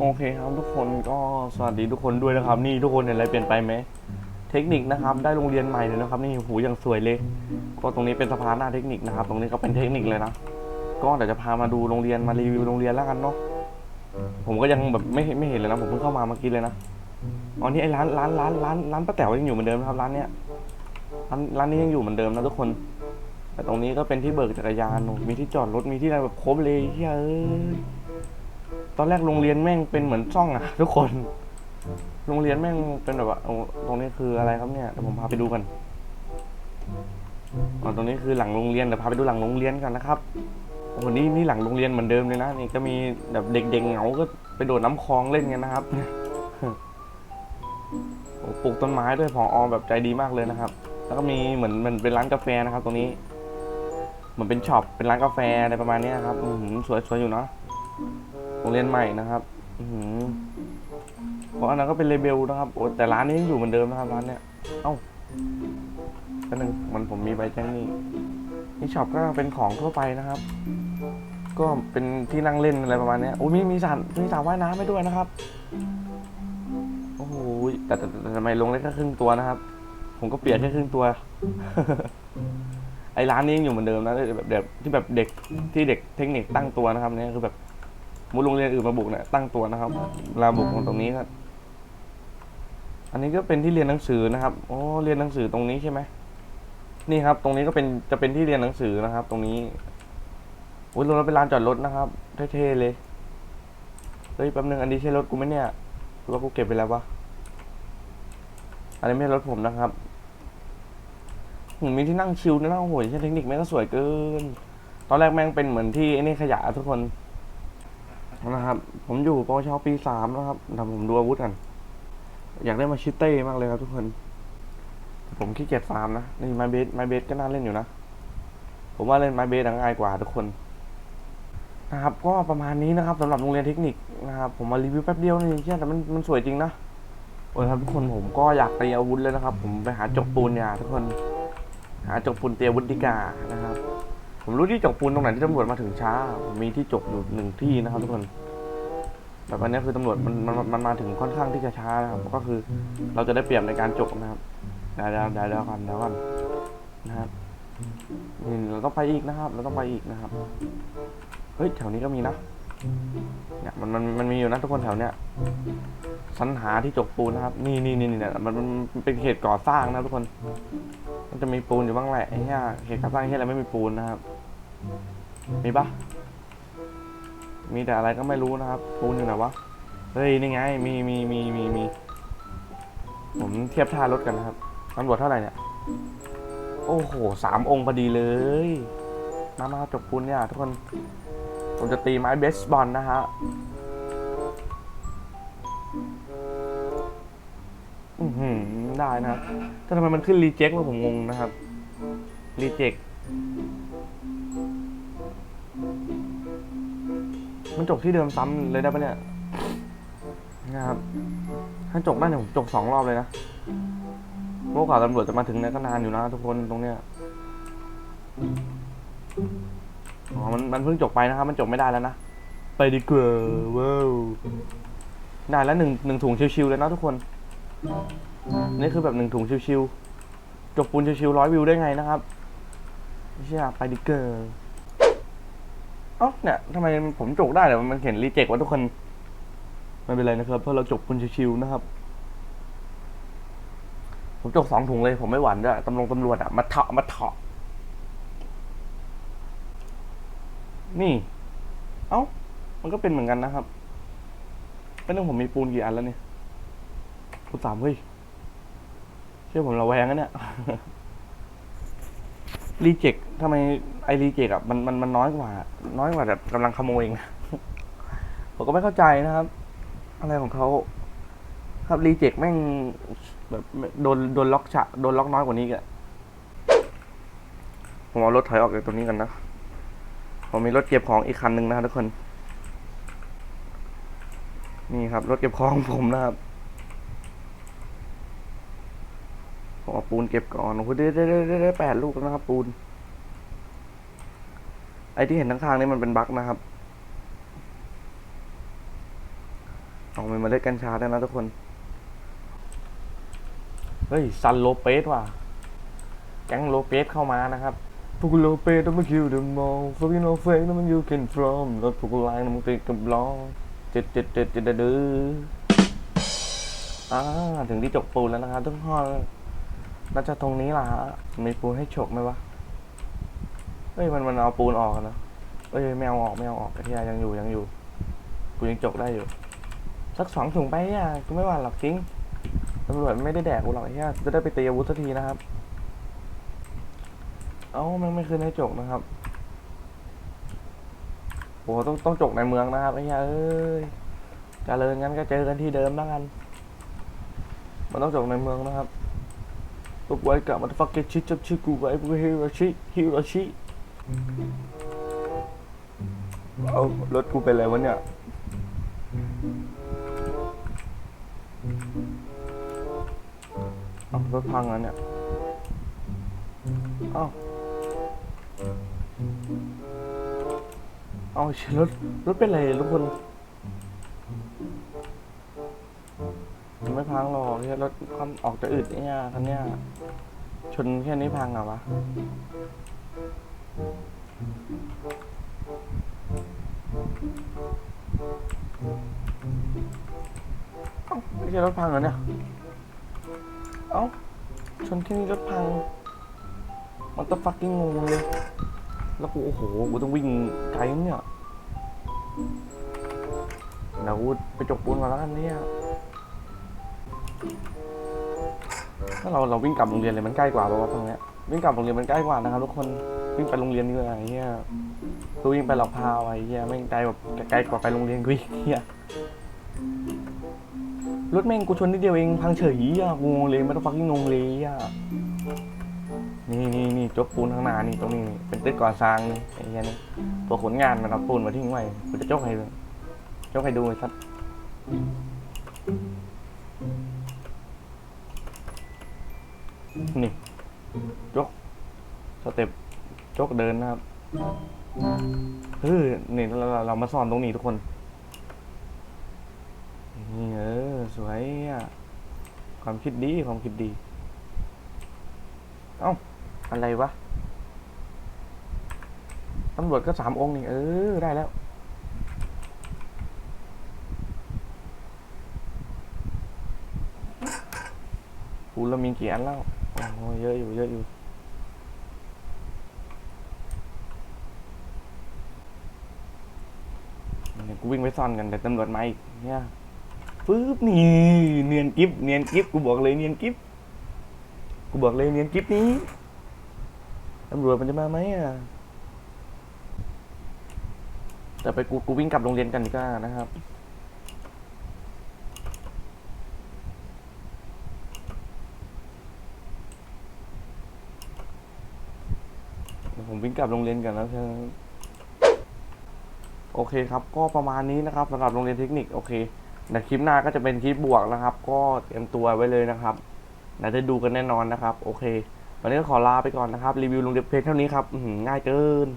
โอเคครับทุกคนก็สวัสดีทุกคนด้วยนะครับ นี่ทุกคนเห็นอะไรเปลี่ยนไปไหมเทคนิคนะครับได้โรงเรียนใหม่เลยนะครับ นี่หูยังสวยเลย ก็ตรงนี้เป็นสะพานหน้าเทคนิคนะครับ ตรงนี้ก็เป็นเทคนิคเลยนะก็เดี๋ยวจะพามาดูโรงเรียนมารีวิวโรงเรียนแล้วกันเนาะผมก็ยังแบบไม่ไม่เห็นเลยนะผมเพิ่งเข้ามาเมื่อกี้เลยนะอ๋อนี่ไอ้ร้านร้านร้านร้านร้านป้าแต๋วยังอยู่เหมือนเดิมนะครับร้านเนี้ยร้านร้านนี้ยังอยู่เหมือนเดิมนะทุกคน แต่ตรงนี้ก็เป็นที่เบิกจักรยานมีที่จอดรถมีที่อะไรแบบครบเลยเฮ้ยเอ้ย ตอนแรกโรงเรียนแม่งเป็นเหมือนซ่องอะทุกคน โรงเรียนแม่งเป็นแบบว่าโอ้ตรงนี้คืออะไรครับเนี่ยเดี๋ยวผมพาไปดูกันอ๋อตรงนี้คือหลังโรงเรียนเดี๋ยวพาไปดูหลังโรงเรียนกันนะครับโอ้โหนี่นี่หลังโรงเรียนเหมือนเดิมเลยนะนี่ก็มีแบบเด็กๆเหงาก็ไปโดดน้ำคลองเล่นกันนะครับโอ้ปลูกต้นไม้ด้วยพออแบบใจดีมากเลยนะครับ แล้วก็มีเหมือนเหมันเป็นร้านกาแฟนะครับ ตรงนี้ เหมือนเป็นช็อปเป็นร้านกาแฟอะไรประมาณนี้ครับอือหือสวยสวยอยู่เนาะ โรงเรียนใหม่นะครับอืเพราะอันนั้นก็เป็นเลเบลนะครับโอ้แต่ร้านนี้ยังอยู่เหมือนเดิมนะครับร้านเนี้ย เอ้าแป๊บนึงมันผมมีใบแจ้งหนี่นี่ช็อปก็เป็นของทั่วไปนะครับ ก็เป็นที่นั่งเล่นอะไรประมาณนี้โอ้ยมีมีสระมีสระว่ายน้ำให้ด้วยนะครับ โอ้โหแต่แต่แต่ทำไมลงได้แค่ครึ่งตัวนะครับ ผมก็เปลี่ยนแค่ครึ่งตัว ไอ้ร้านนี้ยังอยู่เหมือนเดิมนะแบบแบบที่แบบเด็กที่เด็กเทคนิคตั้งตัวนะครับเนี่ยคือแบบ มุดโรงเรียนอื่นมาบุกเนี่ยตั้งตัวนะครับลาบุกตรงนี้ครับ อันนี้ก็เป็นที่เรียนหนังสือนะครับโอ้เรียนหนังสือตรงนี้ใช่ไหมนี่ครับ ตรงนี้ก็เป็นจะเป็นที่เรียนหนังสือนะครับ ตรงนี้โอ้ยรถเราเป็นลานจอดรถนะครับเท่ๆเลยเฮ้ยแป๊บนึงอันนี้ใช่รถกูไหมเนี่ยหรือว่ากูเก็บไปแล้ววะอันนี้ไม่ใช่รถผมนะครับผมมีที่นั่งชิลนะนั่งโอ้โหใช่เทคนิคแม่งก็สวยเกิน ตอนแรกแม่งเป็นเหมือนที่ไอ้นี่ขยะทุกคน นะครับ ผมอยู่ปวชปีสามนะครับเดี๋ยวผมดูอาวุธกัน อยากได้มาชิเต้มากเลยครับทุกคน ผมขี้เกียจฟาร์มนะ นี่ไมเบสไมเบสก็น่าเล่นอยู่นะ ผมว่าเล่นไมเบสง่ายกว่าทุกคน นะครับ ก็ประมาณนี้นะครับสำหรับโรงเรียนเทคนิคนะครับ ผมมารีวิวแป๊บเดียวนี่เชื่อแต่มันมันสวยจริงนะโอ้ยครับทุกคนผมก็อยากตีอาวุธเลยนะครับ ผมไปหาจกปูนเนี่ยทุกคน หาจกปูนเตรียมวุธดีกานะครับ ผมรู้ที่จกปูนตรงไหนที่ตำรวจมาถึงช้าผมมีที่จกอยู่หนึ่งที่นะครับทุกคนแบบอันนี้คือตำรวจมันมันมันมาถึงค่อนข้างที่จะช้านะครับก็คือ เราจะได้เปรียบในการจกนะครับเดี๋ยวเดี๋ยวเดี๋ยวเดี๋ยวก่อนเดี๋ยวก่อนนะครับนี่เราต้องไปอีกนะครับ เราต้องไปอีกนะครับเฮ้ยแถวนี้ก็มีนะเนี่ยมันมันมันมีอยู่นะทุกคนแถวเนี้ยสรรหาที่จกปูนนะครับ นี่นี่นี่เนี่ยมันมันเป็นเขตก่อสร้างนะทุกคน มันจะมีปูนอยู่บ้างแหละไอ้เหี้ยเขตก่อสร้างที่อะไรไม่มีปูนนะครับ มีปะมีแต่อะไรก็ไม่รู้นะครับปูนอยู่ไหนวะ เฮ้ย นี่ไง มีมีมีมีมี ผมเทียบท่ารถกันนะครับตำรวจเท่าไหร่เนี่ย โอ้โห สามองค์พอดีเลย มามาจบปูนเนี่ย ทุกคน ผมจะตีไม้เบสบอลนะฮะอือหือได้นะครับแต่ทำไมมันขึ้นรีเจ็ควะผมงงนะครับ รีเจ็ค มันจบที่เดิมซ้ำเลยได้ปะเนี่ยนะครับ ถ้าจบได้เนี่ยผมจบสองรอบเลยนะพวกข่าวตำรวจจะมาถึงนี่ยก็นานอยู่นะทุกคนตรงเนี้ยอ๋อมันมันเพิ่งจบไปนะครับ มันจบไม่ได้แล้วนะ ไปดีกว่าว้าวได้แล้วหนึ่งหนึ่งถุงชิวๆเลยนะทุกคน นี่คือแบบหนึ่งถุงชิวๆจบปูนชิวๆร้อยวิวได้ไงนะครับ ไม่ใช่ไปดิเกอร์ เอ้าเนี่ยทำไมผมจกได้แต่มันเขียนรีเจ็ควะทุกคนไม่เป็นไรนะครับ เพราะเราจบปูนชิวๆนะครับ ผมจกสองถุงเลย ผมไม่หวั่นด้วยตำรวจตำรวจอะมาเถาะมาเถาะนี่ เอ้า มันก็เป็นเหมือนกันนะครับไม่ต้องผมมีปูนกี่อันแล้วเนี่ยปูนสามเฮ้ยเชื่อผมเระแวงนะเนี่ย รีเจ็คทำไมไอรีเจ็คอะมันมันมันน้อยกว่า น้อยกว่าแบบกำลังขโมยเองผมก็ไม่เข้าใจนะครับ อะไรของเขาครับรีเจ็คแม่งแบบโดนโดนล็อกฉะโดนล็อกน้อยกว่านี้กะผมเอารถถอยออกจากตรงนี้กันนะ ผมมีรถเก็บของอีกคันหนึ่งนะครับทุกคน นี่ครับ รถเก็บของผมนะครับ ผมเอาปูนเก็บก่อนโอ้โหได้ได้ได้ได้ได้แปดลูกแล้วนะครับ ปูน ไอ้ที่เห็นข้างๆนี่มันเป็นบั๊กนะครับเอามันมาเล่นกัญชาได้นะทุกคน เฮ้ยซันโลเปสว่ะ แก๊งโลเปสเข้ามานะครับพวกโลเปสต้องมาคิวเดอะมอลล์ฟอร์กิโนเฟกต้องมันยูเคนฟรอมรถพวกไลน์มันติดกับล้อเจ็ดเจ็ดเจ็ดเจ็ดเดืออ่าถึงที่จกปูนแล้วนะครับทุกคน น่าจะตรงนี้ล่ะฮะมีปูนให้ฉกไหมวะเฮ้ยมันมันเอาปูนออกนะเอ้ยไม่เอาออกไม่เอาออกกระเทียยังอยู่ยังอยู่กูยังจกได้อยู่ สักสองถุงไปอะกูไม่หวั่นหรอกจริงตำรวจไม่ได้แดกกูหรอกไอ้เหี้ยจะได้ไปตีอาวุธสักทีนะครับ เอ้ามันไม่คืนให้จกนะครับโอ้ต้องต้องจกในเมืองนะครับไอ้เหี้ยเอ้ยเจริญงั้นก็เจอกันที่เดิมแล้วกัน มันต้องจกในเมืองนะครับ ตุกไว้กับมันฟักเกชิจับชื่อกูไว้พวกฮิโรชิฮิโรชิเอารถกูเป็นอะไรวะเนี่ยเอารถพังแล้วเนี่ยเอาเอาเชี่ยรถรถเป็นไรทุกคน มันไม่พังหรอกแค่รถความออกจะอึดเนี่ยคันเนี้ยชนแค่นี้พังเหรอวะเอ้าไม่ใช่รถพังเหรอเนี่ย เอ้า ชนแค่นี้รถพัง มันต้องฟักกิ้งงงเลย แล้วกูโอ้โห กูต้องวิ่งไกลเนี่ยเดี๋ยวกูไปจกปูนมาแล้วกันเนี่ย เราเราวิ่งกลับโรงเรียนเลยมันใกล้กว่าเพราะว่าตรงเนี้ยวิ่งกลับโรงเรียนมันใกล้กว่านะครับทุกคนวิ่งไปโรงเรียนนี่เลยไอ้เหี้ยตัววิ่งไปหลอกพาวไอ้เหี้ยไม่งไกลแบบไกลกว่าไปโรงเรียนกูอีกเหี้ยรถแม่งกูชนนิดเดียวเองพังเฉยอะกูงงเลยไม่ต้องฟักยิ่งงงเลยอะนี่นี่นี่จกปูนข้างหน้านี่ตรงนี้นี่เป็นตึกก่อสร้างนี่ไอ้เหี้ยนี่ตัวขนงานมันเอาปูนมาทิ้งไว้กูจะจกให้ดูจกให้ดูไอ้สัตว์ นี่จกสเต็ปจกเดินนะครับเออนี่เราเราเรามาสอนตรงนี้ทุกคน นี่เออสวยอะความคิดดีความคิดดี เอ้า อะไรวะตำรวจก็สามองค์นี่เออ ได้แล้วปูเรามีกี่อันแล้ว โอ้โหเยอะอยู่เยอะอยู่เนี่ยกูวิ่งไปซ่อนกันแต่ตำรวจมาอีกเนี่ยปึ๊บนี่เนียนกิฟเนียนกิฟกูบอกเลยเนียนกิฟกูบอกเลยเนียนกิฟนี้ตำรวจมันจะมาไหมอะแต่ไปกูกูวิ่งกลับโรงเรียนกันดีกว่านะครับเดี๋ย วิ่งกลับโรงเรียนกันแล้วใช่ไหมโอเคครับ ก็ประมาณนี้นะครับสำหรับโรงเรียนเทคนิคโอเคในคลิปหน้าก็จะเป็นคลิปบวกนะครับ ก็เตรียมตัวไว้เลยนะครับเดี๋ยวได้ดูกันแน่นอนนะครับ โอเค วันนี้ก็ขอลาไปก่อนนะครับ รีวิวโรงเรียนเพจเท่านี้ครับง่ายเกิน